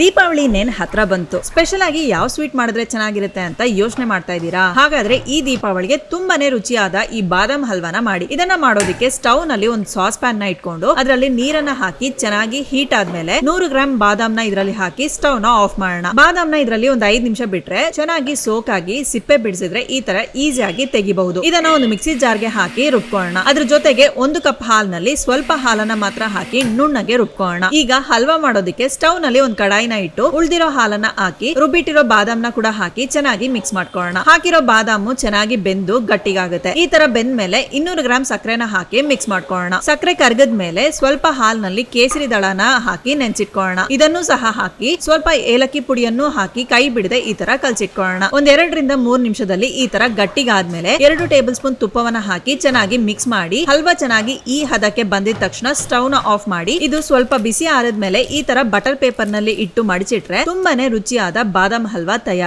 ದೀಪಾವಳಿ ನೇನ್ ಹತ್ರ ಬಂತು. ಸ್ಪೆಷಲ್ ಆಗಿ ಯಾವ ಸ್ವೀಟ್ ಮಾಡಿದ್ರೆ ಚೆನ್ನಾಗಿರುತ್ತೆ ಅಂತ ಯೋಚನೆ ಮಾಡ್ತಾ ಇದ್ದೀರಾ? ಹಾಗಾದ್ರೆ ಈ ದೀಪಾವಳಿಗೆ ತುಂಬಾನೇ ರುಚಿಯಾದ ಈ ಬಾದಾಮ್ ಹಲ್ವಾನ ಮಾಡಿ. ಇದನ್ನ ಮಾಡೋದಕ್ಕೆ ಸ್ಟವ್ನಲ್ಲಿ ಒಂದು ಸಾಸ್ ಪ್ಯಾನ್ನ ಇಟ್ಕೊಂಡು ಅದರಲ್ಲಿ ನೀರನ್ನ ಹಾಕಿ ಚೆನ್ನಾಗಿ ಹೀಟ್ ಆದ್ಮೇಲೆ ನೂರು ಗ್ರಾಮ್ ಬಾದಾಮ್ನ ಇದರಲ್ಲಿ ಹಾಕಿ ಸ್ಟವ್ನ ಆಫ್ ಮಾಡೋಣ. ಬಾದಾಮ್ನ ಇದರಲ್ಲಿ ಒಂದು ಐದ್ ನಿಮಿಷ ಬಿಟ್ರೆ ಚೆನ್ನಾಗಿ ಸೋಕ್ ಆಗಿ ಸಿಪ್ಪೆ ಬಿಡಿಸಿದ್ರೆ ಈ ತರ ಈಸಿಯಾಗಿ ತೆಗಿಬಹುದು. ಇದನ್ನ ಒಂದು ಮಿಕ್ಸಿ ಜಾರ್ಗೆ ಹಾಕಿ ರುಬ್ಕೊಳ್ಳೋಣ. ಅದ್ರ ಜೊತೆಗೆ ಒಂದು ಕಪ್ ಹಾಲ್ನಲ್ಲಿ ಸ್ವಲ್ಪ ಹಾಲನ್ನ ಮಾತ್ರ ಹಾಕಿ ನುಣ್ಣಗೆ ರುಬ್ಕೊಳ್ಳೋಣ. ಈಗ ಹಲ್ವಾ ಮಾಡೋದಕ್ಕೆ ಸ್ಟವ್ನಲ್ಲಿ ಒಂದು ಕಡಾಯಿನ ಇಟ್ಟು ಉಳ್ದಿರೋ ಹಾಲನ್ನ ಹಾಕಿ, ರುಬ್ಬಿಟ್ಟಿರೋ ಬಾದಾಮ್ನ ಕೂಡ ಹಾಕಿ ಚೆನ್ನಾಗಿ ಮಿಕ್ಸ್ ಮಾಡ್ಕೊಳ್ಳೋಣ. ಹಾಕಿರೋ ಬಾದಾಮು ಚೆನ್ನಾಗಿ ಬೆಂದು ಗಟ್ಟಿಗಾಗುತ್ತೆ. ಈ ತರ ಬೆಂದ ಮೇಲೆ ಇನ್ನೂರು ಗ್ರಾಮ್ ಸಕ್ಕರೆನ ಹಾಕಿ ಮಿಕ್ಸ್ ಮಾಡ್ಕೊಳ್ಳೋಣ. ಸಕ್ಕರೆ ಕರ್ಗದ ಮೇಲೆ ಸ್ವಲ್ಪ ಹಾಲ್ನಲ್ಲಿ ಕೇಸರಿ ದಳನ ಹಾಕಿ ನೆನ್ಸಿಟ್ಕೊಳ್ಳೋಣ. ಇದನ್ನು ಸಹ ಹಾಕಿ ಸ್ವಲ್ಪ ಏಲಕ್ಕಿ ಪುಡಿಯನ್ನು ಹಾಕಿ ಕೈ ಬಿಡದೆ ಈ ತರ ಕಲ್ಸಿಟ್ಕೊಳ್ಳೋಣ. ಒಂದ್ ಎರಡರಿಂದ ಮೂರ್ ನಿಮಿಷದಲ್ಲಿ ಈ ತರ ಗಟ್ಟಿಗಾದ್ಮೇಲೆ ಎರಡು ಟೇಬಲ್ ಸ್ಪೂನ್ ತುಪ್ಪವನ್ನ ಹಾಕಿ ಚೆನ್ನಾಗಿ ಮಿಕ್ಸ್ ಮಾಡಿ, ಹಲ್ವಾ ಚೆನ್ನಾಗಿ ಈ ಹದಕ್ಕೆ ಬಂದಿದ ತಕ್ಷಣ ಸ್ಟವ್ ಆಫ್ ಮಾಡಿ, ಇದು ಸ್ವಲ್ಪ ಬಿಸಿ ಆರಿದ್ಮೇಲೆ ಈ ತರ ಬಟರ್ ಪೇಪರ್ನಲ್ಲಿ ಇಟ್ಟು ಮಡಿಚಿಟ್ರೆ ತುಂಬಾನೇ ರುಚಿಯಾದ ಬಾದಾಮ್ ಹಲ್ವಾ ತಯಾರು